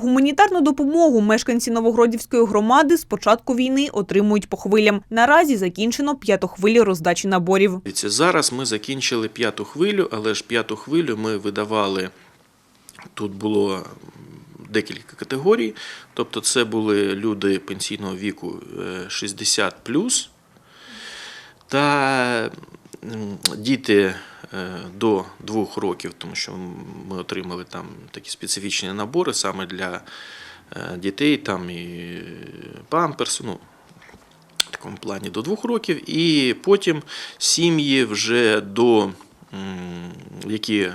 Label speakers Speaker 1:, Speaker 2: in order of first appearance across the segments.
Speaker 1: Гуманітарну допомогу мешканці Новогродівської громади з початку війни отримують по хвилям. Наразі закінчено п'яту хвилю роздачі наборів.
Speaker 2: Зараз ми закінчили п'яту хвилю, але ж п'яту хвилю ми видавали. Тут було декілька категорій. Тобто, це були люди пенсійного віку е, 60 та м, діти е, до двох років, тому що ми отримали там такі специфічні набори саме для е, дітей, там і памперс, ну, в такому плані до двох років, і потім сім'ї вже до які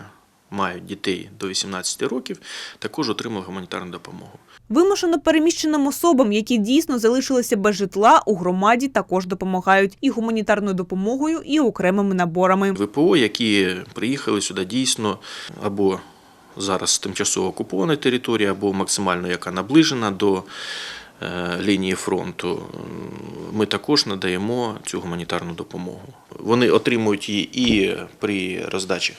Speaker 2: мають дітей до 18 років, також отримали гуманітарну допомогу.
Speaker 1: Вимушено переміщеним особам, які дійсно залишилися без житла, у громаді також допомагають і гуманітарною допомогою, і окремими наборами.
Speaker 2: ВПО, які приїхали сюди дійсно або зараз тимчасово окупована територія, або максимально яка наближена до е, лінії фронту, ми також надаємо цю гуманітарну допомогу. Вони отримують її і при роздачі,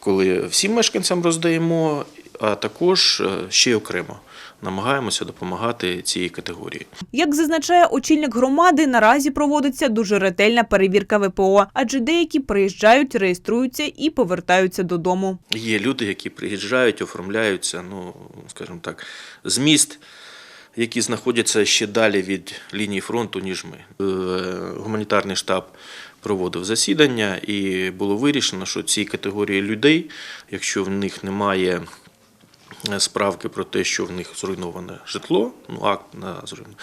Speaker 2: коли всім мешканцям роздаємо, а також е, ще й окремо намагаємося допомагати цій категорії.
Speaker 1: Як зазначає очільник громади, наразі проводиться дуже ретельна перевірка ВПО, адже деякі приїжджають, реєструються і повертаються додому.
Speaker 2: Є люди, які приїжджають, оформляються, ну, скажімо так, з міст, які знаходяться ще далі від лінії фронту, ніж ми. Е, Гуманітарний штаб проводив засідання, і було вирішено, що ці категорії людей, якщо в них немає е, справки про те, що в них зруйноване житло, ну, акт на зруйноване,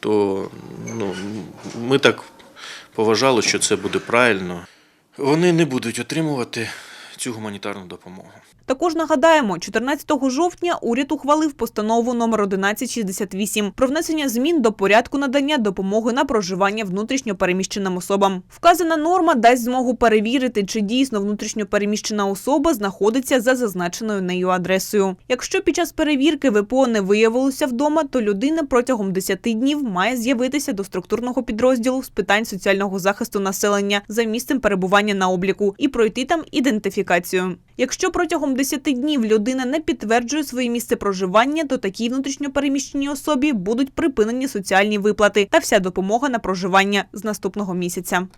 Speaker 2: то ну, ми так поважали, що це буде правильно. Вони не будуть отримувати цю гуманітарну допомогу.
Speaker 1: Також нагадаємо, 14 жовтня уряд ухвалив постанову номер 1168 про внесення змін до порядку надання допомоги на проживання внутрішньо переміщеним особам. Вказана норма дасть змогу перевірити, чи дійсно внутрішньо переміщена особа знаходиться за зазначеною нею адресою. Якщо під час перевірки ВПО не виявилося вдома, то людина протягом 10 днів має з'явитися до структурного підрозділу з питань соціального захисту населення за місцем перебування на обліку і пройти там ідентифікацію. Якщо протягом 10 днів людина не підтверджує своє місце проживання, то такій внутрішньопереміщеній особі будуть припинені соціальні виплати та вся допомога на проживання з наступного місяця.